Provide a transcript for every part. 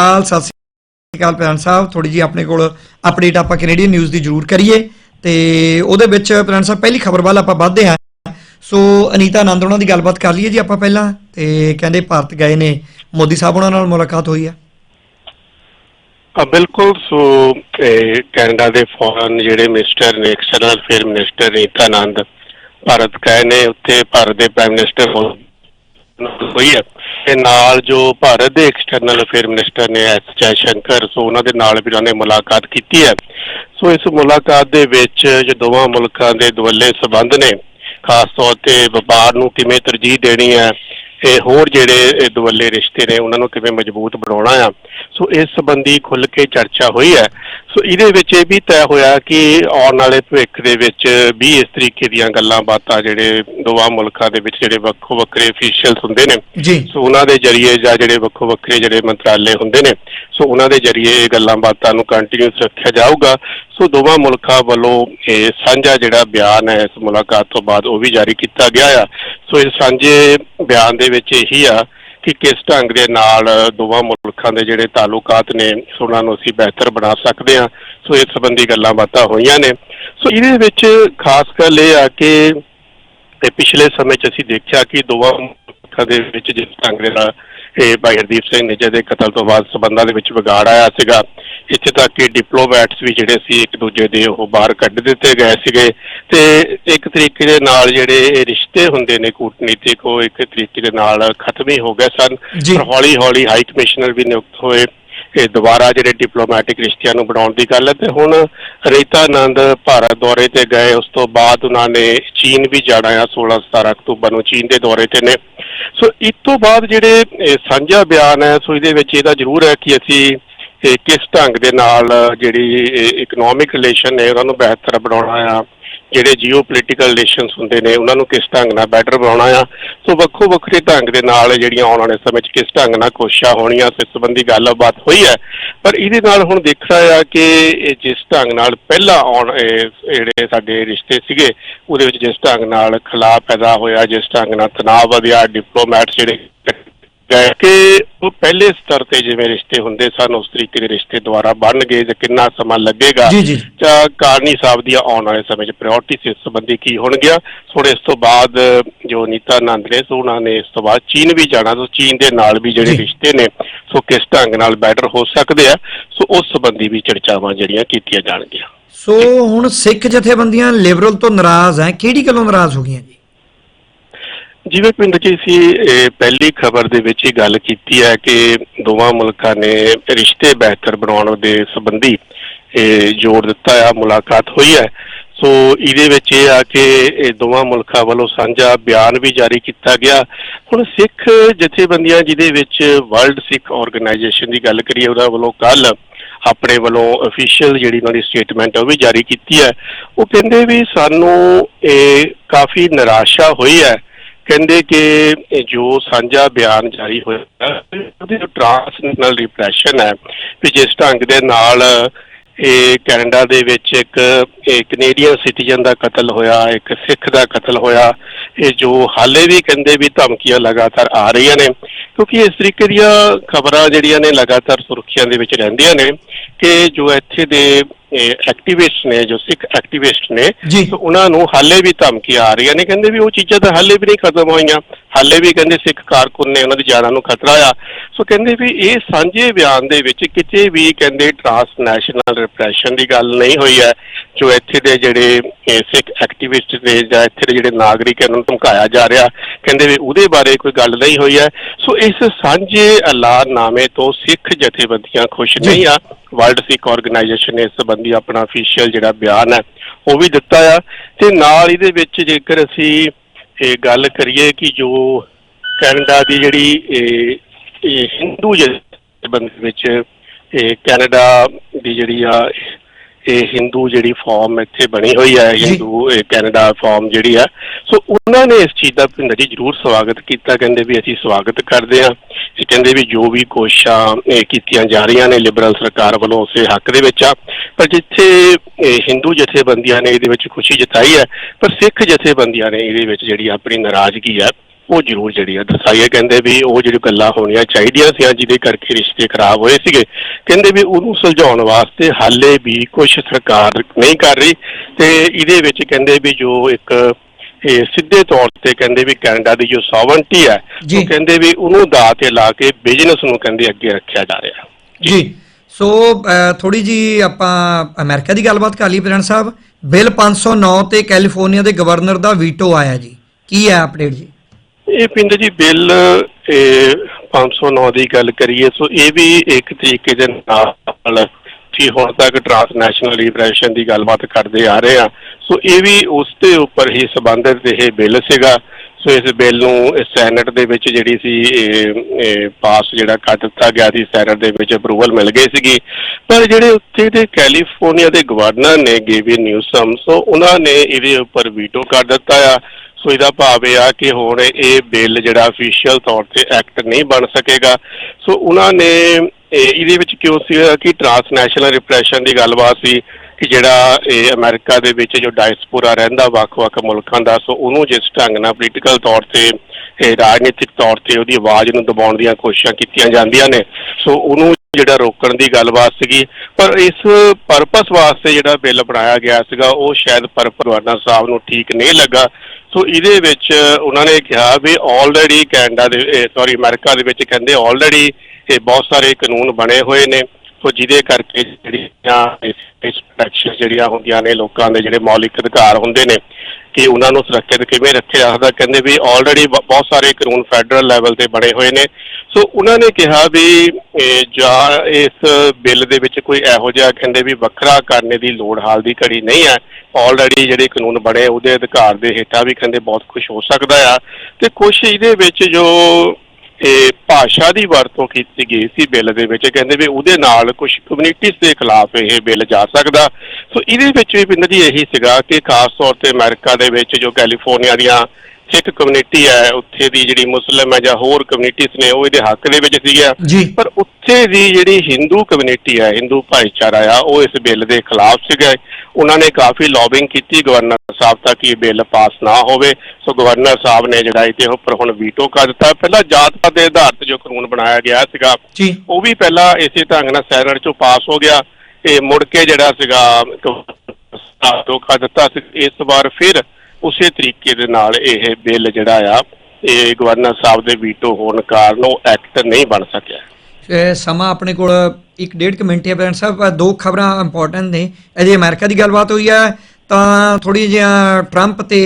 ਅਕਾਲ ਸਤਿ ਸ੍ਰੀ ਅਕਾਲ ਪ੍ਰਧਾਨ ਸਾਹਿਬ। ਥੋੜੀ ਜੀ ਆਪਣੇ ਕੋਲ ਅਪਡੇਟ ਆਪਾਂ ਕੈਨੇਡੀਅਨ ਨਿਊਜ਼ ਦੀ ਜ਼ਰੂਰ ਕਰੀਏ। ਤੇ ਉਹਦੇ ਵਿੱਚ ਪ੍ਰਧਾਨ ਸਾਹਿਬ, ਪਹਿਲੀ ਖਬਰ ਵੱਲ ਆਪਾਂ ਵੱਧਦੇ ਹਾਂ। ਸੋ ਅਨੀਤਾ ਆਨੰਦ ਉਹਨਾਂ ਦੀ ਗੱਲਬਾਤ ਕਰ ਲਈਏ ਜੀ ਆਪਾਂ ਪਹਿਲਾਂ। ਤੇ ਕਹਿੰਦੇ ਭਾਰਤ ਗਏ ਨੇ। ਮੋਦੀ ਸਾਹਿਬ ਉਹਨਾਂ ਨਾਲ ਮੁਲਾਕਾਤ ਹੋਈ ਆ। ਆ ਬਿਲਕੁਲ। ਸੋ ਕੈਨੇਡਾ ਦੇ ਫੋਰਨ ਜਿਹੜੇ ਮਿਨਿਸਟਰ ਨੇ external affair minister Nita Anand, Bharat ਗਏ ਨੇ। ਉੱਥੇ ਭਾਰਤ ਦੇ ਪ੍ਰਾਈਮ ਮਿਨਿਸਟਰ ਹੋਈ ਹੈ ਤੇ ਨਾਲ ਜੋ ਭਾਰਤ ਦੇ ਐਕਸਟਰਨਲ ਅਫੇਅਰ ਮਿਨਿਸਟਰ ਨੇ ਐਸ ਜੈ ਸ਼ੰਕਰ, ਸੋ ਉਹਨਾਂ ਦੇ ਨਾਲ ਵੀ ਉਹਨਾਂ ਨੇ ਮੁਲਾਕਾਤ ਕੀਤੀ ਹੈ। ਸੋ ਇਸ ਮੁਲਾਕਾਤ ਦੇ ਵਿੱਚ ਜੋ ਦੋਵਾਂ ਮੁਲਕਾਂ ਦੇ ਦੁਵੱਲੇ ਸਬੰਧ ਨੇ, ਖਾਸ ਤੌਰ ਤੇ ਵਪਾਰ ਨੂੰ ਕਿਵੇਂ ਤਰਜੀਹ ਦੇਣੀ ਹੈ, ਤੇ ਹੋਰ ਜਿਹੜੇ ਇਹ ਦੁਵੱਲੇ ਰਿਸ਼ਤੇ ਨੇ, ਉਹਨਾਂ ਨੂੰ ਕਿਵੇਂ ਮਜ਼ਬੂਤ ਬਣਾਉਣਾ ਆ। ਸੋ ਇਸ ਸੰਬੰਧੀ ਖੁੱਲ ਕੇ ਚਰਚਾ ਹੋਈ ਹੈ। ਸੋ ਇਹਦੇ ਵਿੱਚ ਇਹ ਵੀ ਤੈਅ ਹੋਇਆ ਕਿ ਆਉਣ ਵਾਲੇ ਭਵਿੱਖ ਦੇ ਵਿੱਚ ਵੀ ਇਸ ਤਰੀਕੇ ਦੀਆਂ ਗੱਲਾਂ ਬਾਤਾਂ ਜਿਹੜੇ ਦੋਵਾਂ ਮੁਲਕਾਂ ਦੇ ਵਿੱਚ ਜਿਹੜੇ ਵੱਖੋ ਵੱਖਰੇ ਅਫੀਸ਼ੀਅਲਸ ਹੁੰਦੇ ਨੇ ਸੋ ਉਹਨਾਂ ਦੇ ਜਰੀਏ ਜਾਂ ਜਿਹੜੇ ਵੱਖੋ ਵੱਖਰੇ ਜਿਹੜੇ ਮੰਤਰਾਲੇ ਹੁੰਦੇ ਨੇ ਸੋ ਉਹਨਾਂ ਦੇ ਜਰੀਏ ਇਹ ਗੱਲਾਂ ਬਾਤਾਂ ਨੂੰ ਕੰਟੀਨਿਊਸ ਰੱਖਿਆ ਜਾਊਗਾ। ਸੋ ਦੋਵਾਂ ਮੁਲਕਾਂ ਵੱਲੋਂ ਇਹ ਸਾਂਝਾ ਜਿਹੜਾ ਬਿਆਨ ਹੈ ਇਸ ਮੁਲਾਕਾਤ ਤੋਂ ਬਾਅਦ ਉਹ ਵੀ ਜਾਰੀ ਕੀਤਾ ਗਿਆ ਆ। ਸੋ ਇਸ ਸਾਂਝੇ ਬਿਆਨ ਦੇ ਵਿੱਚ ਇਹੀ ਆ ਕਿ ਕਿਸ ਢੰਗ ਦੇ ਨਾਲ ਦੋਵਾਂ ਮੁਲਕਾਂ ਦੇ ਜਿਹੜੇ ਤਾਲੁਕਾਤ ਨੇ, ਉਹਨਾਂ ਨੂੰ ਅਸੀਂ ਬਿਹਤਰ ਬਣਾ ਸਕਦੇ ਹਾਂ। ਸੋ ਇਸ ਸੰਬੰਧੀ ਗੱਲਾਂ ਬਾਤਾਂ ਹੋਈਆਂ ਨੇ। ਸੋ ਇਹਦੇ ਵਿੱਚ ਖਾਸ ਗੱਲ ਇਹ ਆ ਕਿ ਪਿਛਲੇ ਸਮੇਂ 'ਚ ਅਸੀਂ ਦੇਖਿਆ ਕਿ ਦੋਵਾਂ ਮੁਲਕਾਂ ਦੇ ਵਿੱਚ ਜਿਸ ਢੰਗ ਦੇ ਨਾਲ ਇਹ ਭਾਈ ਹਰਦੀਪ ਸਿੰਘ ਨਿੱਜਰ ਦੇ ਕਤਲ ਤੋਂ ਬਾਅਦ ਸਬੰਧਾਂ ਦੇ ਵਿੱਚ ਵਿਗਾੜ ਆਇਆ ਸੀਗਾ ਇੱਥੇ ਤੱਕ ਕਿ ਡਿਪਲੋਮੈਟਸ ਵੀ ਜਿਹੜੇ ਸੀ ਇੱਕ ਦੂਜੇ ਦੇ ਉਹ ਬਾਹਰ ਕੱਢ ਦਿੱਤੇ ਗਏ ਸੀਗੇ ਤੇ ਇੱਕ ਤਰੀਕੇ ਦੇ ਨਾਲ ਜਿਹੜੇ ਇਹ ਰਿਸ਼ਤੇ ਹੁੰਦੇ ਨੇ ਕੂਟਨੀਤਿਕ ਉਹ ਇੱਕ ਤਰੀਕੇ ਦੇ ਨਾਲ ਖਤਮ ਹੀ ਹੋ ਗਏ ਸਨ। ਪਰ ਹੌਲੀ ਹੌਲੀ ਹਾਈ ਕਮਿਸ਼ਨਰ ਵੀ ਨਿਯੁਕਤ ਹੋਏ ਇਹ ਦੁਬਾਰਾ ਜਿਹੜੇ ਡਿਪਲੋਮੈਟਿਕ ਰਿਸ਼ਤਿਆਂ ਨੂੰ ਬਣਾਉਣ ਦੀ ਗੱਲ ਹੈ ਤੇ ਹੁਣ ਰੀਤਾ ਆਨੰਦ ਭਾਰਤ ਦੌਰੇ ਤੇ ਗਏ, ਉਸ ਤੋਂ ਬਾਅਦ ਉਹਨਾਂ ਨੇ ਚੀਨ ਵੀ ਜਾਣਾ ਆ 16 17 ਅਕਤੂਬਰ ਨੂੰ, ਚੀਨ ਦੇ ਦੌਰੇ ਤੇ ਨੇ। ਸੋ ਇਸ ਤੋਂ ਬਾਅਦ ਜਿਹੜੇ ਸਾਂਝਾ ਬਿਆਨ ਹੈ, ਸੋ ਇਹਦੇ ਵਿੱਚ ਇਹਦਾ ਜ਼ਰੂਰ ਹੈ ਕਿ ਅਸੀਂ ਕਿਸ ਢੰਗ ਦੇ ਨਾਲ ਜਿਹੜੀ ਇਕਨੋਮਿਕ ਰਿਲੇਸ਼ਨ ਨੇ, ਉਹਨਾਂ ਨੂੰ ਬਿਹਤਰ ਬਣਾਉਣਾ ਆ। ਜਿਹੜੇ ਜੀਓਪੋਲਿਟੀਕਲ ਰਿਲੇਸ਼ਨਸ ਹੁੰਦੇ ਨੇ, ਉਹਨਾਂ ਨੂੰ ਕਿਸ ਢੰਗ ਨਾਲ ਬੈਟਰ ਬਣਾਉਣਾ ਆ? ਸੋ ਵੱਖੋ ਵੱਖਰੇ ਢੰਗ ਦੇ ਨਾਲ ਜਿਹੜੀਆਂ ਆਉਣ ਵਾਲੇ ਸਮੇਂ 'ਚ ਕਿਸ ਢੰਗ ਨਾਲ ਕੋਸ਼ਿਸ਼ਾਂ ਹੋਣੀਆਂ, ਇਸ ਸੰਬੰਧੀ ਗੱਲਬਾਤ ਹੋਈ ਹੈ। ਪਰ ਇਹਦੇ ਨਾਲ ਹੁਣ ਦਿਖ ਆ ਕਿ ਜਿਸ ਢੰਗ ਨਾਲ ਪਹਿਲਾਂ ਆਉਣ ਜਿਹੜੇ ਸਾਡੇ ਰਿਸ਼ਤੇ ਸੀਗੇ, ਉਹਦੇ ਵਿੱਚ ਜਿਸ ਢੰਗ ਨਾਲ ਖਲਾਅ ਪੈਦਾ ਹੋਇਆ, ਜਿਸ ਢੰਗ ਨਾਲ ਤਣਾਅ ਵਧਿਆ ਡਿਪਲੋਮੈਟਸ ਜਿਹੜੇ ਗਏ ਕਿ ਉਹ ਪਹਿਲੇ ਸਤਰ ਤੇ ਜਿਵੇਂ ਰਿਸ਼ਤੇ ਹੁੰਦੇ ਸਨ ਉਸ ਤਰੀਕੇ ਦੇ ਰਿਸ਼ਤੇ ਦੁਆਰਾ ਬਣਨਗੇ ਤੇ ਕਿੰਨਾ ਸਮਾਂ ਲੱਗੇਗਾ? ਜੀ, ਜੀ। ਜਾਂ ਕਾਰਨੀ ਸਾਹਿਬ ਦੀਆਂ ਆਉਣ ਵਾਲੇ ਸਮੇਂ 'ਚ ਪ੍ਰਾਇੋਰਟੀ ਇਸ ਸੰਬੰਧੀ ਕੀ ਹੋਣਗੀਆਂ? ਹੁਣ ਇਸ ਤੋਂ ਬਾਅਦ ਜੋ ਨੀਤਾ ਆਨੰਦ ਨੇ ਸੋ ਉਹਨਾਂ ਨੇ ਇਸ ਤੋਂ ਬਾਅਦ ਚੀਨ ਵੀ ਜਾਣਾ ਸੋ ਚੀਨ ਦੇ ਨਾਲ ਵੀ ਜਿਹੜੇ ਜੀ। ਰਿਸ਼ਤੇ ਨੇ ਸੋ ਕਿਸ ਢੰਗ ਨਾਲ ਬੈਟਰ ਹੋ ਸਕਦੇ ਆ? ਸੋ ਉਸ ਸੰਬੰਧੀ ਵੀ ਚਰਚਾਵਾਂ ਜਿਹੜੀਆਂ ਕੀਤੀਆਂ ਜਾਣਗੀਆਂ। ਸੋ ਹੁਣ ਸਿੱਖ ਜਥੇਬੰਦੀਆਂ ਲਿਬਰਲ ਤੋਂ ਨਾਰਾਜ਼ ਹੈ ਕਿਹੜੀ ਗੱਲੋਂ ਨਾਰਾਜ਼ ਹੋ ਗਈਆਂ ਜੀ? ਜਿਵੇਂ ਪਿੰਡ 'ਚ ਸੀ ਇਹ ਪਹਿਲੀ ਖਬਰ ਦੇ ਵਿੱਚ ਹੀ ਗੱਲ ਕੀਤੀ ਹੈ ਕਿ ਦੋਵਾਂ ਮੁਲਕਾਂ ਨੇ ਰਿਸ਼ਤੇ ਬਿਹਤਰ ਬਣਾਉਣ ਦੇ ਸੰਬੰਧੀ ਇਹ ਜ਼ੋਰ ਦਿੱਤਾ ਆ, ਮੁਲਾਕਾਤ ਹੋਈ ਹੈ। ਸੋ ਇਹਦੇ ਵਿੱਚ ਇਹ ਆ ਕਿ, ਇਹ ਦੋਵਾਂ ਮੁਲਕਾਂ ਵੱਲੋਂ ਸਾਂਝਾ ਬਿਆਨ ਵੀ ਜਾਰੀ ਕੀਤਾ ਗਿਆ। ਹੁਣ ਸਿੱਖ ਜਥੇਬੰਦੀਆਂ ਜਿਹਦੇ ਵਿੱਚ ਵਰਲਡ ਸਿੱਖ ਆਰਗੇਨਾਈਜੇਸ਼ਨ ਦੀ ਗੱਲ ਕਰੀਏ ਉਹਨਾਂ ਵੱਲੋਂ ਕੱਲ ਆਪਣੇ ਵੱਲੋਂ ਅਫੀਸ਼ੀਅਲ ਜਿਹੜੀ ਉਹਨਾਂ ਦੀ ਸਟੇਟਮੈਂਟ ਉਹ ਵੀ ਜਾਰੀ ਕੀਤੀ ਹੈ। ਉਹ ਕਹਿੰਦੇ ਵੀ ਸਾਨੂੰ, ਇਹ ਕਾਫੀ ਨਿਰਾਸ਼ਾ ਹੋਈ ਹੈ ਕਹਿੰਦੇ ਕਿ ਜੋ ਸਾਂਝਾ ਬਿਆਨ ਜਾਰੀ ਹੋਇਆ ਉਹਦੀ ਜੋ ਟ੍ਰਾਂਸਨੈਸ਼ਨਲ ਰਿਪਰੈਸ਼ਨ ਹੈ, ਵੀ ਜਿਸ ਢੰਗ ਦੇ ਨਾਲ ਇਹ ਕੈਨੇਡਾ ਦੇ ਵਿੱਚ ਇੱਕ, ਇਹ ਕੈਨੇਡੀਅਨ ਸਿਟੀਜ਼ਨ ਦਾ ਕਤਲ ਹੋਇਆ, ਇੱਕ ਸਿੱਖ ਦਾ ਕਤਲ ਹੋਇਆ, ਇਹ ਜੋ ਹਾਲੇ ਵੀ ਕਹਿੰਦੇ ਵੀ ਧਮਕੀਆਂ ਲਗਾਤਾਰ ਆ ਰਹੀਆਂ ਨੇ, ਕਿਉਂਕਿ ਇਸ ਤਰੀਕੇ ਦੀਆਂ ਖਬਰਾਂ ਜਿਹੜੀਆਂ ਨੇ ਲਗਾਤਾਰ ਸੁਰਖੀਆਂ ਦੇ ਵਿੱਚ ਰਹਿੰਦੀਆਂ ਨੇ ਕਿ ਜੋ ਇੱਥੇ ਦੇ ਐਕਟਿਵਿਸਟ ਨੇ ਜੋ ਸਿੱਖ ਐਕਟਿਵਿਸਟ ਨੇ। ਸੋ ਉਹਨਾਂ ਨੂੰ ਹਾਲੇ ਵੀ ਧਮਕੀਆਂ ਆ ਰਹੀਆਂ ਨੇ। ਕਹਿੰਦੇ ਵੀ ਉਹ ਚੀਜ਼ਾਂ ਤਾਂ ਹਾਲੇ ਵੀ ਨਹੀਂ ਖਤਮ ਹੋਈਆਂ। ਹਾਲੇ ਵੀ ਕਹਿੰਦੇ ਸਿੱਖ ਕਾਰਕੁਨ ਨੇ ਉਹਨਾਂ ਦੀ ਜਾਨਾਂ ਨੂੰ ਖਤਰਾ ਆ। ਸੋ ਕਹਿੰਦੇ ਵੀ ਇਹ ਸਾਂਝੇ ਬਿਆਨ ਦੇ ਵਿੱਚ ਕਿਤੇ ਵੀ ਕਹਿੰਦੇ ਟ੍ਰਾਂਸਨੈਸ਼ਨਲ ਰਿਪਰੈਸ਼ਨ ਦੀ ਗੱਲ ਨਹੀਂ ਹੋਈ ਹੈ ਜੋ ਇੱਥੇ ਦੇ ਜਿਹੜੇ ਸਿੱਖ ਐਕਟਿਵਿਸਟ ਨੇ ਜਾਂ ਇੱਥੇ ਦੇ ਜਿਹੜੇ ਨਾਗਰਿਕ ਇਹਨਾਂ ਨੂੰ ਧਮਕਾਇਆ ਜਾ ਰਿਹਾ। ਕਹਿੰਦੇ ਵੀ ਉਹਦੇ ਬਾਰੇ ਕੋਈ ਗੱਲ ਨਹੀਂ ਹੋਈ ਹੈ। ਸੋ ਇਸ ਸਾਂਝੇ ਐਲਾਨਨਾਮੇ ਤੋਂ ਸਿੱਖ ਜਥੇਬੰਦੀਆਂ ਖੁਸ਼। ਨਹੀਂ ਆ। ਵਰਲਡ ਸਿੱਖ ਆਰਗੇਨਾਈਜੇਸ਼ਨ ਨੇ ਇਸ ਸੰਬੰਧੀ ਆਪਣਾ ਅਫੀਸ਼ੀਅਲ ਜਿਹੜਾ ਬਿਆਨ ਹੈ, ਉਹ ਵੀ ਦਿੱਤਾ ਆ। ਤੇ ਨਾਲ ਇਹਦੇ ਵਿੱਚ ਜੇਕਰ ਅਸੀਂ ਇਹ ਗੱਲ ਕਰੀਏ ਕਿ ਜੋ ਕੈਨੇਡਾ ਦੀ ਜਿਹੜੀ ਇਹ ਇਹ ਹਿੰਦੂ ਜਥੇਬੰਦੀ ਵਿੱਚ ਇਹ ਕੈਨੇਡਾ ਦੀ ਜਿਹੜੀ ਆ ਇਹ ਹਿੰਦੂ ਜਿਹੜੀ ਫਾਰਮ ਇੱਥੇ ਬਣੀ ਹੋਈ ਹੈ। ਹਿੰਦੂ ਇਹ ਕੈਨੇਡਾ ਫਾਰਮ ਜਿਹੜੀ ਆ ਸੋ ਉਹਨਾਂ ਨੇ ਇਸ ਚੀਜ਼ ਦਾ ਭਿੰਦਰ ਜੀ ਜ਼ਰੂਰ ਸਵਾਗਤ ਕੀਤਾ ਕਹਿੰਦੇ ਵੀ ਅਸੀਂ ਸਵਾਗਤ ਕਰਦੇ ਹਾਂ। ਇਹ ਕਹਿੰਦੇ ਵੀ ਜੋ ਵੀ ਕੋਸ਼ਿਸ਼ਾਂ ਇਹ ਕੀਤੀਆਂ ਜਾ ਰਹੀਆਂ ਨੇ ਲਿਬਰਲ ਸਰਕਾਰ ਵੱਲੋਂ ਉਸੇ ਹੱਕ ਦੇ ਵਿੱਚ ਆ। ਪਰ ਜਿੱਥੇ ਇਹ ਹਿੰਦੂ ਜਥੇਬੰਦੀਆਂ ਨੇ ਇਹਦੇ ਵਿੱਚ ਖੁਸ਼ੀ ਜਤਾਈ ਹੈ ਪਰ ਸਿੱਖ ਜਥੇਬੰਦੀਆਂ ਨੇ ਇਹਦੇ ਵਿੱਚ ਜਿਹੜੀ ਆਪਣੀ ਨਾਰਾਜ਼ਗੀ ਹੈ ਉਹ ਜ਼ਰੂਰ ਜਿਹੜੀ ਆ ਦਰਸਾਈ ਹੈ ਕਹਿੰਦੇ ਵੀ ਉਹ ਜਿਹੜੀ ਗੱਲਾਂ ਹੋਣੀਆਂ ਚਾਹੀਦੀਆਂ ਸੀ ਜਿਹਦੇ ਕਰਕੇ ਰਿਸ਼ਤੇ ਖਰਾਬ ਹੋਏ ਸੀਗੇ। ਕਹਿੰਦੇ ਵੀ ਉਹਨੂੰ ਸੁਲਝਾਉਣ ਵਾਸਤੇ ਹਾਲੇ ਵੀ ਕੁਝ ਸਰਕਾਰ ਨਹੀਂ ਕਰ ਰਹੀ। ਤੇ ਇਹਦੇ ਵਿੱਚ ਕਹਿੰਦੇ ਵੀ ਜੋ ਇੱਕ ਇਹ ਸਿੱਧੇ ਤੌਰ ਤੇ ਕਹਿੰਦੇ ਵੀ ਕੈਨੇਡਾ ਦੀ ਜੋ ਸੋਵਰਨਟੀ ਹੈ। ਉਹ ਕਹਿੰਦੇ ਵੀ ਉਹਨੂੰ ਦਾਅ ਤੇ ਲਾ ਕੇ ਬਿਜ਼ਨਸ ਨੂੰ ਕਹਿੰਦੇ ਅੱਗੇ ਰੱਖਿਆ ਜਾ ਰਿਹਾ। ਜੀ। ਸੋ ਥੋੜੀ ਜੀ ਆਪਾਂ ਅਮਰੀਕਾ ਦੀ ਗੱਲਬਾਤ ਕਰ ਲਈ ਪ੍ਰਧਾਨ ਸਾਹਿਬ। ਬਿੱਲ 509 ਤੇ ਕੈਲੀਫੋਰਨੀਆ ਦੇ ਗਵਰਨਰ ਦਾ ਵੀਟੋ ਆਇਆ ਜੀ। ਕੀ ਹੈ ਅਪਡੇਟ ਜੀ? ਇਹ ਪਿੰਡ ਜੀ ਬਿੱਲ, ਇਹ 509 ਦੀ ਗੱਲ ਕਰੀਏ, ਸੋ ਇਹ ਵੀ ਇੱਕ ਤਰੀਕੇ ਦੇ ਨਾਲ ਸੀ ਹੁਣ ਤੱਕ ਟ੍ਰਾਂਸਨੈਸ਼ਨਲ ਰਿਪਰੈਸ਼ਨ ਦੀ ਗੱਲਬਾਤ ਕਰਦੇ ਆ ਰਹੇ ਆ ਸੋ ਇਹ ਵੀ ਉਸ ਦੇ ਉੱਪਰ ਹੀ ਸੰਬੰਧਿਤ ਇਹ ਬਿੱਲ ਸੀਗਾ। ਸੋ ਇਸ ਬਿੱਲ ਨੂੰ ਇਸ ਸੈਨੇਟ ਦੇ ਵਿੱਚ ਜਿਹੜੀ ਸੀ, ਇਹ ਪਾਸ ਜਿਹੜਾ ਕਰ ਦਿੱਤਾ ਗਿਆ ਸੀ, ਸੈਨੇਟ ਦੇ ਵਿੱਚ ਅਪਰੂਵਲ ਮਿਲ ਗਈ ਸੀਗੀ। ਪਰ ਜਿਹੜੇ ਉੱਥੇ ਦੇ ਕੈਲੀਫੋਰਨੀਆ ਦੇ ਗਵਰਨਰ ਨੇ, ਗੇਵੀ ਨਿਊਸਮ, ਸੋ ਉਹਨਾਂ ਨੇ ਇਹਦੇ ਉੱਪਰ ਵੀਟੋ ਕਰ ਦਿੱਤਾ ਆ। ਸੋ ਇਹਦਾ ਭਾਵ ਇਹ ਆ ਕਿ ਹੁਣ ਇਹ ਬਿੱਲ ਜਿਹੜਾ ਅਫੀਸ਼ੀਅਲ ਤੌਰ ਤੇ ਐਕਟ ਨਹੀਂ ਬਣ ਸਕੇਗਾ। ਸੋ ਉਹਨਾਂ ਨੇ ਇਹਦੇ ਵਿੱਚ ਕਿਉਂ ਸੀ ਕਿ ਟ੍ਰਾਂਸਨੈਸ਼ਨਲ ਰਿਪਰੈਸ਼ਨ ਦੀ ਗੱਲਬਾਤ ਸੀ ਕਿ ਜਿਹੜਾ ਇਹ ਅਮਰੀਕਾ ਦੇ ਵਿੱਚ ਜੋ ਡਾਇਸਪੋਰਾ ਰਹਿੰਦਾ ਵੱਖ-ਵੱਖ ਮੁਲਕਾਂ ਦਾ, ਸੋ ਉਹਨੂੰ ਜਿਸ ਢੰਗ ਨਾਲ ਪੋਲੀਟੀਕਲ ਤੌਰ ਤੇ ਰਾਜਨੀਤਿਕ ਤੌਰ ਤੇ ਉਹਦੀ ਆਵਾਜ਼ ਨੂੰ ਦਬਾਉਣ ਦੀਆਂ ਕੋਸ਼ਿਸ਼ਾਂ ਕੀਤੀਆਂ ਜਾਂਦੀਆਂ ਨੇ, ਸੋ ਉਹਨੂੰ ਜਿਹੜਾ ਰੋਕਣ ਦੀ ਗੱਲਬਾਤ ਸੀਗੀ। ਪਰ ਇਸ ਪਰਪਸ ਵਾਸਤੇ ਜਿਹੜਾ ਬਿੱਲ ਬਣਾਇਆ ਗਿਆ ਸੀਗਾ, ਉਹ ਸ਼ਾਇਦ ਪਰਪਸ ਸਾਹਿਬ ਨੂੰ ਠੀਕ ਨਹੀਂ ਲੱਗਾ। ਸੋ ਇਹਦੇ ਵਿੱਚ ਉਹਨਾਂ ਨੇ ਕਿਹਾ ਵੀ ਆਲਰੇਡੀ ਕੈਨੇਡਾ ਦੇ ਸੌਰੀ ਅਮਰੀਕਾ ਦੇ ਵਿੱਚ ਕਹਿੰਦੇ ਆਲਰੇਡੀ ਇਹ ਬਹੁਤ ਸਾਰੇ ਕਾਨੂੰਨ ਬਣੇ ਹੋਏ ਨੇ। ਸੋ ਜਿਹਦੇ ਕਰਕੇ ਜਿਹੜੀਆਂ ਪ੍ਰੋਟੈਕਸ਼ਨ ਜਿਹੜੀਆਂ ਹੁੰਦੀਆਂ ਨੇ ਲੋਕਾਂ ਦੇ ਜਿਹੜੇ ਮੌਲਿਕ ਅਧਿਕਾਰ ਹੁੰਦੇ ਨੇ, ਕਿ ਉਹਨਾਂ ਨੂੰ ਸੁਰੱਖਿਅਤ ਕਿਵੇਂ ਰੱਖਿਆ ਜਾ ਸਕਦਾ ਕਹਿੰਦੇ ਵੀ ਆਲਰੇਡੀ ਬਹੁਤ ਸਾਰੇ ਕਾਨੂੰਨ ਫੈਡਰਲ ਲੈਵਲ ਤੇ ਬਣੇ ਹੋਏ ਨੇ। ਸੋ ਉਹਨਾਂ ਨੇ ਕਿਹਾ ਵੀ ਜਾਂ ਇਸ ਬਿੱਲ ਦੇ ਵਿੱਚ ਕੋਈ ਇਹੋ ਜਿਹਾ ਕਹਿੰਦੇ ਵੀ ਵੱਖਰਾ ਕਰਨੇ ਦੀ ਲੋੜ ਹਾਲ ਦੀ ਘੜੀ ਨਹੀਂ ਹੈ। ਆਲਰੇਡੀ ਜਿਹੜੇ ਕਾਨੂੰਨ ਬਣੇ ਉਹਦੇ ਅਧਿਕਾਰ ਦੇ ਹੇਠਾਂ ਵੀ ਕਹਿੰਦੇ ਬਹੁਤ ਕੁਝ ਹੋ ਸਕਦਾ ਆ। ਤੇ ਕੁਝ ਇਹਦੇ ਵਿੱਚ ਜੋ ਇਹ ਭਾਸ਼ਾ ਦੀ ਵਰਤੋਂ ਕੀਤੀ ਗਈ ਸੀ ਬਿੱਲ ਦੇ ਵਿੱਚ। ਕਹਿੰਦੇ ਵੀ ਉਹਦੇ ਨਾਲ ਕੁਝ ਕਮਿਊਨਿਟੀਜ਼ ਦੇ ਖਿਲਾਫ ਇਹ ਬਿੱਲ ਜਾ ਸਕਦਾ। ਸੋ ਇਹਦੇ ਵਿੱਚ ਵੀ ਪਿੰਡ ਜੀ ਇਹੀ ਸੀਗਾ ਕਿ ਖਾਸ ਤੌਰ ਤੇ ਅਮਰੀਕਾ ਦੇ ਵਿੱਚ ਜੋ ਕੈਲੀਫੋਰਨੀਆ ਦੀਆਂ ਸਿੱਖ ਕਮਿਊਨਿਟੀ ਹੈ ਉੱਥੇ ਦੀ ਜਿਹੜੀ ਮੁਸਲਮ ਹੈ ਜਾਂ ਹੋਰ ਕਮਿਊਨਿਟੀਜ਼ ਨੇ ਉਹ ਇਹਦੇ ਹੱਕ ਦੇ ਵਿੱਚ ਸੀਗਾ ਪਰ ਉੱਥੇ ਦੀ ਜਿਹੜੀ ਹਿੰਦੂ ਕਮਿਊਨਿਟੀ ਹੈ ਹਿੰਦੂ ਭਾਈਚਾਰਾ ਆ ਉਹ ਇਸ ਬਿੱਲ ਦੇ ਖਿਲਾਫ ਸੀਗਾ। ਉਹਨਾਂ ਨੇ ਕਾਫੀ ਲੌਬਿੰਗ ਕੀਤੀ ਗਵਰਨਰ ਸਾਹਿਬ ਤੱਕ ਇਹ ਬਿੱਲ ਪਾਸ ਨਾ ਹੋਵੇ। ਸੋ ਗਵਰਨਰ ਸਾਹਿਬ ਨੇ ਜਿਹੜਾ ਇਹਦੇ ਉੱਪਰ ਹੁਣ ਵੀਟੋ ਕਰ ਦਿੱਤਾ। ਪਹਿਲਾਂ ਜਾਤ ਪਾਤ ਦੇ ਆਧਾਰ ਤੇ ਜੋ ਕਾਨੂੰਨ ਬਣਾਇਆ ਗਿਆ ਸੀਗਾ ਉਹ ਵੀ ਪਹਿਲਾਂ ਇਸੇ ਢੰਗ ਨਾਲ ਸੈਨੇਟ ਚੋਂ ਪਾਸ ਹੋ ਗਿਆ। ਇਹ ਮੁੜ ਕੇ ਜਿਹੜਾ ਸੀਗਾ ਤੋਂ ਕਰ ਦਿੱਤਾ ਸੀ। ਇਸ ਵਾਰ ਫਿਰ ਉਸੇ ਤਰੀਕੇ ਦੇ ਨਾਲ ਇਹ ਬਿੱਲ ਜਿਹੜਾ ਆ, ਇਹ ਗਵਰਨਰ ਸਾਹਿਬ ਦੇ ਵੀਟੋ ਹੋਣ ਕਾਰਨ ਉਹ ਐਕਟ ਨਹੀਂ ਬਣ ਸਕਿਆ। ਸਮਾਂ ਆਪਣੇ ਕੋਲ ਇੱਕ ਡੇਢ ਕੁ ਮਿੰਟ ਹੈ ਪ੍ਰਧਾਨ ਸਾਹਿਬ ਦੋ ਖਬਰਾਂ ਇੰਪੋਰਟੈਂਟ ਨੇ। ਅਜੇ ਅਮਰੀਕਾ ਦੀ ਗੱਲਬਾਤ ਹੋਈ ਹੈ ਤਾਂ ਥੋੜੀ ਜਿਹਾ ਟਰੰਪ ਤੇ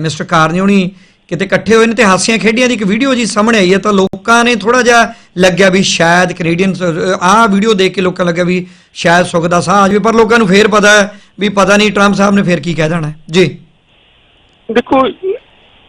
ਮਿਸਟਰ ਕਾਰਨੀ ਕਿਤੇ ਇਕੱਠੇ ਹੋਏ ਨੇ ਤੇ ਹਾਸੀਆਂ ਖੇਡੀਆਂ ਦੀ ਇੱਕ ਵੀਡੀਓ ਜੀ ਸਾਹਮਣੇ ਆਈ ਹੈ ਤਾਂ ਲੋਕਾਂ ਨੇ ਥੋੜਾ ਜਿਹਾ ਲੱਗਿਆ ਵੀ ਸ਼ਾਇਦ ਕੈਨੇਡੀਅਨ ਆਹ ਵੀਡੀਓ ਦੇਖ ਕੇ ਲੋਕਾਂ ਲੱਗਿਆ ਵੀ ਸ਼ਾਇਦ ਸੁੱਖ ਦਾ ਸਾਹ ਆ ਜਾਵੇ, ਪਰ ਲੋਕਾਂ ਨੂੰ ਫੇਰ ਪਤਾ, ਵੀ ਪਤਾ ਨਹੀਂ ਟਰੰਪ ਸਾਹਿਬ ਨੇ ਫੇਰ ਕੀ ਕਹਿ ਦੇਣਾ। ਜੀ। ਦੇਖੋ,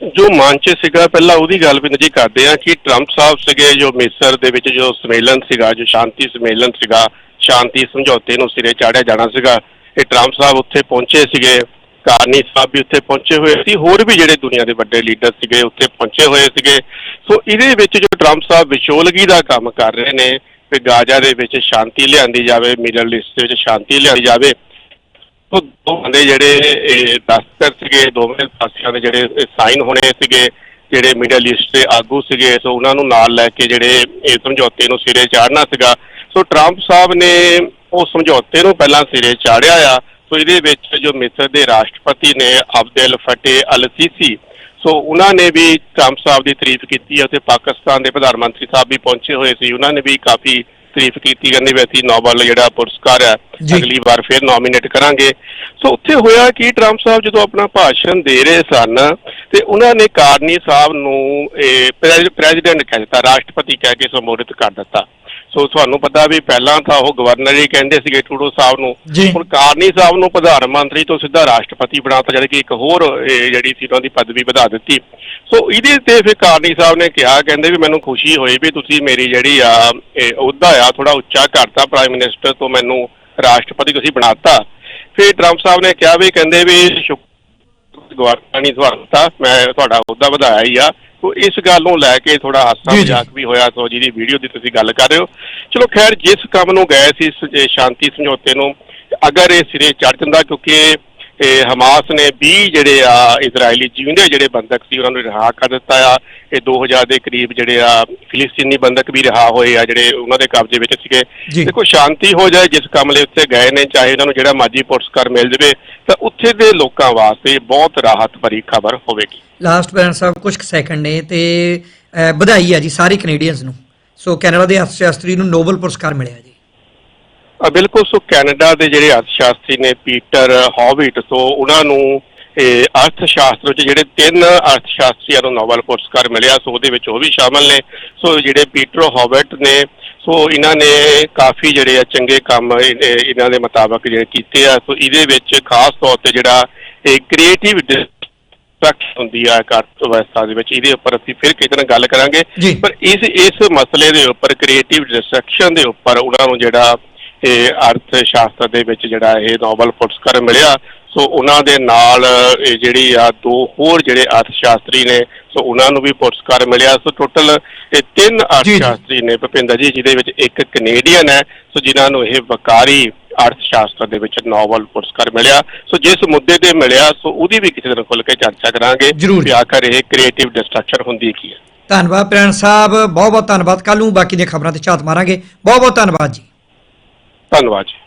ਜੋ ਮਨ ਚ ਸੀਗਾ, ਪਹਿਲਾਂ ਉਹਦੀ ਗੱਲ ਵੀ ਨਜ਼ੀ ਕਰਦੇ ਆ ਕਿ ਟਰੰਪ ਸਾਹਿਬ ਸੀਗੇ, ਜੋ ਮਿਸਰ ਦੇ ਵਿੱਚ ਜੋ ਸੰਮੇਲਨ ਸੀਗਾ, ਜੋ ਸ਼ਾਂਤੀ ਸੰਮੇਲਨ ਸੀਗਾ, ਸ਼ਾਂਤੀ ਸਮਝੌਤੇ ਨੂੰ ਸਿਰੇ ਚਾੜਿਆ ਜਾਣਾ ਸੀਗਾ, ਇਹ ਟਰੰਪ ਸਾਹਿਬ ਉੱਥੇ ਪਹੁੰਚੇ ਸੀਗੇ, ਕਾਰਨੀ ਸਾਹਿਬ ਵੀ ਉੱਥੇ ਪਹੁੰਚੇ ਹੋਏ ਸੀ, ਹੋਰ ਵੀ ਜਿਹੜੇ ਦੁਨੀਆ ਦੇ ਵੱਡੇ ਲੀਡਰ ਸੀਗੇ, ਉੱਥੇ ਪਹੁੰਚੇ ਹੋਏ ਸੀਗੇ। ਸੋ ਇਹਦੇ ਵਿੱਚ ਜੋ ਟਰੰਪ ਸਾਹਿਬ ਵਿਚੋਲਗੀ ਦਾ ਕੰਮ ਕਰ ਰਹੇ ਨੇ ਕਿ ਗਾਜ਼ਾ ਦੇ ਵਿੱਚ ਸ਼ਾਂਤੀ ਲਿਆਂਦੀ ਜਾਵੇ ਮਿਡਲ ਈਸਟ ਦੇ ਵਿੱਚ ਸ਼ਾਂਤੀ ਲਿਆਂਦੀ ਜਾਵੇ ਉਹ ਦੋਵਾਂ ਦੇ ਜਿਹੜੇ, ਇਹ ਸੀਗੇ, ਦੋਵੇਂ ਪਾਸਿਆਂ ਦੇ ਜਿਹੜੇ ਸਾਈਨ ਹੋਣੇ ਸੀਗੇ, ਜਿਹੜੇ ਮਿਡਲ ਈਸਟ ਦੇ ਆਗੂ ਸੀਗੇ, ਸੋ ਉਹਨਾਂ ਨੂੰ ਨਾਲ ਲੈ ਕੇ ਜਿਹੜੇ ਇਹ ਸਮਝੌਤੇ ਨੂੰ ਸਿਰੇ ਚਾੜਨਾ ਸੀਗਾ। ਸੋ ਟਰੰਪ ਸਾਹਿਬ ਨੇ ਉਹ ਸਮਝੌਤੇ ਨੂੰ ਪਹਿਲਾਂ ਸਿਰੇ ਚਾੜਿਆ ਆ। ਸੋ ਇਹਦੇ ਵਿੱਚ ਜੋ ਮਿਸਰ ਦੇ ਰਾਸ਼ਟਰਪਤੀ ਨੇ ਅਬਦੁਲ ਫਟੇ ਅਲ ਸੀਸੀ ਸੋ ਉਹਨਾਂ ਨੇ ਵੀ ਟਰੰਪ ਸਾਹਿਬ ਦੀ ਤਾਰੀਫ ਕੀਤੀ ਹੈ ਤੇ ਪਾਕਿਸਤਾਨ ਦੇ ਪ੍ਰਧਾਨ ਮੰਤਰੀ ਸਾਹਿਬ ਵੀ ਪਹੁੰਚੇ ਹੋਏ ਸੀ। ਉਹਨਾਂ ਨੇ ਵੀ ਕਾਫੀ ਤਾਰੀਫ ਕੀਤੀ ਕਹਿੰਦੇ ਵੀ ਅਸੀਂ ਨੋਬਲ ਜਿਹੜਾ ਪੁਰਸਕਾਰ ਹੈ। ਅਗਲੀ ਵਾਰ ਫਿਰ ਨੋਮੀਨੇਟ ਕਰਾਂਗੇ ਸੋ ਉੱਥੇ ਹੋਇਆ ਕਿ ਟਰੰਪ ਸਾਹਿਬ ਜਦੋਂ ਆਪਣਾ ਭਾਸ਼ਣ ਦੇ ਰਹੇ ਸਨ ਤੇ ਉਹਨਾਂ ਨੇ ਕਾਰਨੀ ਸਾਹਿਬ ਨੂੰ ਇਹ ਪ੍ਰੈਜ਼ੀ- ਪ੍ਰੈਜ਼ੀਡੈਂਟ ਕਹਿ ਦਿੱਤਾ ਰਾਸ਼ਟਰਪਤੀ ਕਹਿ ਕੇ ਸੰਬੋਧਿਤ ਕਰ ਦਿੱਤਾ ਸੋ ਤੁਹਾਨੂੰ ਪਤਾ ਵੀ ਪਹਿਲਾਂ ਤਾਂ ਉਹ ਗਵਰਨਰ ਹੀ ਕਹਿੰਦੇ ਸੀਗੇ ਟਰੂਡੋ ਸਾਹਿਬ ਨੂੰ। ਜੀ। ਹੁਣ ਕਾਰਨੀ ਸਾਹਿਬ ਨੂੰ ਪ੍ਰਧਾਨ ਮੰਤਰੀ ਤੋਂ ਸਿੱਧਾ ਰਾਸ਼ਟਰਪਤੀ ਬਣਾਤਾ ਜਦ ਕਿ ਇੱਕ ਹੋਰ ਇਹ ਜਿਹੜੀ ਸੀ ਉਹਨਾਂ ਦੀ ਪਦਵੀ ਵਧਾ ਦਿੱਤੀ। ਸੋ ਇਹਦੇ ਤੇ ਫਿਰ ਕਾਰਨੀ ਸਾਹਿਬ ਨੇ ਕਿਹਾ ਕਹਿੰਦੇ ਵੀ ਮੈਨੂੰ ਖੁਸ਼ੀ ਹੋਈ ਵੀ ਤੁਸੀਂ ਮੇਰੀ ਜਿਹੜੀ ਆ ਇਹ ਅਹੁਦਾ ਆ ਥੋੜਾ ਉੱਚਾ ਕਰਤਾ ਪ੍ਰਾਈਮ ਮਿਨਿਸਟਰ ਤੋਂ ਮੈਨੂੰ ਰਾਸ਼ਟਰਪਤੀ ਤੁਸੀਂ ਬਣਾਤਾ। ਫਿਰ ਟਰੰਪ ਸਾਹਿਬ ਨੇ ਕਿਹਾ ਵੀ ਕਹਿੰਦੇ ਵੀ ਸ਼ੁਕ- ਗਵਰਨਰ ਨਹੀਂ ਤੁਹਾਡਾ ਮੈਂ ਤੁਹਾਡਾ ਅਹੁਦਾ ਵਧਾਇਆ ਹੀ ਆ। ਸੋ ਇਸ ਗੱਲ ਨੂੰ ਲੈ ਕੇ ਥੋੜਾ ਹਾਸਾ। ਮਜ਼ਾਕ ਵੀ ਹੋਇਆ ਸੋ ਜਿਹਦੀ ਵੀਡੀਓ ਦੀ ਤੁਸੀਂ ਗੱਲ ਕਰ ਰਹੇ ਹੋ ਚਲੋ ਖੈਰ ਜਿਸ ਕੰਮ ਨੂੰ ਗਏ ਸੀ ਸ- ਇਹ ਸ਼ਾਂਤੀ ਸਮਝੌਤੇ ਨੂੰ ਅਗਰ ਇਹ ਸਿਰੇ ਚੜ ਜਾਂਦਾ ਕਿਉਂਕਿ ਇਹ ਹਮਾਸ ਨੇ 20 ਜਿਹੜੇ ਆ ਇਜ਼ਰਾਈਲੀ ਜਿਉਂਦੇ ਜਿਹੜੇ ਬੰਦਕ ਸੀ ਉਹਨਾਂ ਨੂੰ ਰਿਹਾ ਕਰ ਦਿੱਤਾ ਆ। ਇਹ 2000 ਦੇ ਕਰੀਬ ਜਿਹੜੇ ਆ ਫਿਲਿਸਤੀਨੀ ਬੰਦਕ ਵੀ ਰਿਹਾ ਹੋਏ ਆ ਜਿਹੜੇ ਉਹਨਾਂ ਦੇ ਕਬਜ਼ੇ ਵਿੱਚ ਸੀਗੇ। ਦੇਖੋ ਸ਼ਾਂਤੀ ਹੋ ਜਾਏ ਜਿਸ ਕੰਮ ਲਈ ਉੱਥੇ ਗਏ ਨੇ ਚਾਹੇ ਉਹਨਾਂ ਨੂੰ ਜਿਹੜਾ ਮਾਜੀ ਪੁਰਸਕਾਰ ਮਿਲ ਜਾਵੇ ਤਾਂ ਉੱਥੇ ਦੇ ਲੋਕਾਂ ਵਾਸਤੇ ਬਹੁਤ ਰਾਹਤ ਭਰੀ ਖਬਰ ਹੋਵੇਗੀ। ਲਾਸਟ ਬੈਰਨ ਸਾਹਿਬ ਕੁਝ ਸੈਕਿੰਡ ਨੇ ਤੇ ਵਧਾਈ ਹੈ ਜੀ ਸਾਰੇ ਕੈਨੇਡੀਅਨਸ ਨੂੰ। ਸੋ ਕੈਨੇਡਾ ਦੇ ਅਰਥਸ਼ਾਸਤਰੀ ਨੂੰ ਨੋਬਲ ਪੁਰਸਕਾਰ ਮਿਲਿਆ ਜੀ। ਬਿਲਕੁਲ ਸੋ ਕੈਨੇਡਾ ਦੇ ਜਿਹੜੇ ਅਰਥ ਸ਼ਾਸਤਰੀ ਨੇ ਪੀਟਰ ਹੌਵਿਟ ਸੋ ਉਹਨਾਂ ਨੂੰ ਇਹ ਅਰਥ ਸ਼ਾਸਤਰ ਵਿੱਚ ਜਿਹੜੇ ਤਿੰਨ ਅਰਥ ਸ਼ਾਸਤਰੀਆਂ ਨੂੰ ਨੋਬਲ ਪੁਰਸਕਾਰ ਮਿਲਿਆ ਸੋ ਉਹਦੇ ਵਿੱਚ ਉਹ ਵੀ ਸ਼ਾਮਲ ਨੇ। ਸੋ ਜਿਹੜੇ ਪੀਟਰ ਹੌਵਿਟ ਨੇ ਸੋ ਇਹਨਾਂ ਨੇ ਕਾਫੀ ਜਿਹੜੇ ਆ ਚੰਗੇ ਕੰਮ ਇਹ- ਇਹ- ਇਹਨਾਂ ਦੇ ਮੁਤਾਬਕ ਜਿਹੜੇ ਕੀਤੇ ਆ। ਸੋ ਇਹਦੇ ਵਿੱਚ ਖਾਸ ਤੌਰ ਤੇ ਜਿਹੜਾ ਇਹ ਕ੍ਰੀਏਟਿਵ ਡਿਸਟਰਕਸ਼ਨ ਹੁੰਦੀ ਆ ਅਰਥ ਵਿਵਸਥਾ ਦੇ ਵਿੱਚ ਇਹਦੇ ਉੱਪਰ ਅਸੀਂ ਫਿਰ ਕਿਸੇ ਨਾਲ ਗੱਲ ਕਰਾਂਗੇ। ਪਰ ਇਸ ਇਸ ਮਸਲੇ ਦੇ ਉੱਪਰ ਕ੍ਰੀਏਟਿਵ ਡਿਸਟਰਕਸ਼ਨ ਦੇ ਉੱਪਰ ਉਹਨਾਂ ਨੂੰ ਜਿਹੜਾ ਇਹ ਅਰਥ ਸ਼ਾਸਤਰ ਦੇ ਵਿੱਚ ਜਿਹੜਾ ਇਹ ਨੋਬਲ ਪੁਰਸਕਾਰ ਮਿਲਿਆ ਸੋ ਉਹਨਾਂ ਦੇ ਨਾਲ ਇਹ ਜਿਹੜੀ ਆ ਦੋ ਹੋਰ ਜਿਹੜੇ ਅਰਥ ਸ਼ਾਸਤਰੀ ਨੇ ਸੋ ਉਹਨਾਂ ਨੂੰ ਵੀ ਪੁਰਸਕਾਰ ਮਿਲਿਆ। ਸੋ ਟੋਟਲ ਇਹ ਤਿੰਨ ਅਰਥ। ਸ਼ਾਸਤਰੀ ਨੇ ਭੁਪਿੰਦਰ ਜੀ ਜਿਹਦੇ ਵਿੱਚ ਇੱਕ ਕੈਨੇਡੀਅਨ ਹੈ। ਸੋ ਜਿਨ੍ਹਾਂ ਨੂੰ ਇਹ ਵਕਾਰੀ ਅਰਥ ਸ਼ਾਸਤਰ ਦੇ ਵਿੱਚ ਨੋਬਲ ਪੁਰਸਕਾਰ ਮਿਲਿਆ। ਸੋ ਜਿਸ ਮੁੱਦੇ ਤੇ ਮਿਲਿਆ ਸੋ ਉਹਦੀ ਵੀ ਕਿਸੇ ਦਿਨ ਖੁੱਲ ਕੇ ਚਰਚਾ ਕਰਾਂਗੇ। ਵੀ ਆਖਰ ਇਹ ਕ੍ਰੀਏਟਿਵ ਡਿਸਟਰਕਸ਼ਨ ਹੁੰਦੀ ਕੀ ਹੈ। ਧੰਨਵਾਦ ਪ੍ਰੈਣ ਸਾਹਿਬ। ਬਹੁਤ ਬਹੁਤ ਧੰਨਵਾਦ। ਕੱਲ ਨੂੰ ਬਾਕੀ ਦੀਆਂ ਖਬਰਾਂ ਤੇ ਝਾਤ ਮਾਰਾਂਗੇ। ਬਹੁਤ ਬਹੁਤ ਧੰਨਵਾਦ ਜੀ। ਧੰਨਵਾਦ ਜੀ।